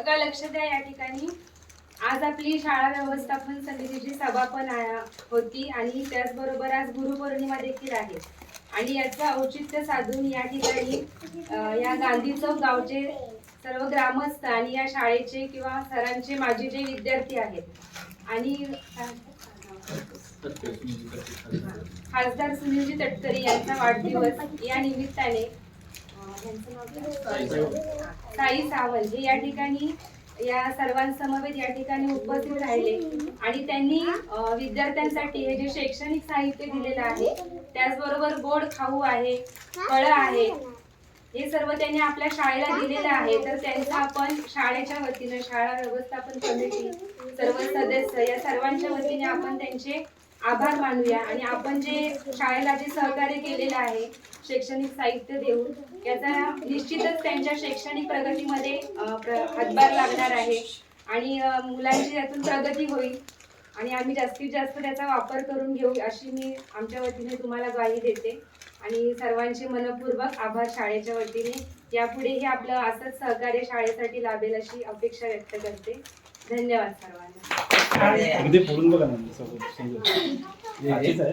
बघा लक्ष द्या या ठिकाणी. आज आपली शाळा व्यवस्थापन समितीची सभा पण होती आणि त्याचबरोबर आज गुरुपौर्णिमा देखील आहे. आणि याचं औचित्य साधून या ठिकाणी या गांधी चौक गावचे सर्व ग्रामस्थ आणि या शाळेचे किंवा सरांचे माझे जे विद्यार्थी आहेत आणि खासदार सुनीलजी तटकरे यांचा वाढदिवस या निमित्ताने साई सावंत हे या ठिकाणी या सर्वांसमवेत या ठिकाणी उपस्थित राहिले. आणि त्यांनी विद्यार्थ्यांसाठी हे जे शैक्षणिक साहित्य दिलेलं आहे त्याचबरोबर गोड खाऊ आहे फळं आहे हे सर्व त्यांनी आपल्या शाळेला दिलेलं आहे. तर त्यांचा आपण शाळेच्या वतीनं शाळा व्यवस्थापन कमिटी सर्व सदस्य या सर्वांच्या वतीने आपण त्यांचे आभार मानूया. आणि आपण जे शाळेला जे सहकार्य केलेलं आहे शैक्षणिक साहित्य देऊन याचा निश्चितच त्यांच्या शैक्षणिक प्रगतीमध्ये प्र- हातभार लागणार आहे. आणि मुलांची यातून प्रगती होईल. आणि आम्ही जास्तीत जास्त त्याचा वापर करून घेऊ अशी मी आमच्या वतीने तुम्हाला ग्वाही देते. आणि सर्वांचे मनपूर्वक आभार शाळेच्या वतीने. यापुढेही आपलं असंच सहकार्य शाळेसाठी लाभेल अशी अपेक्षा व्यक्त करते. धन्यवाद सर्वांना. अगदी फोडून बघा ना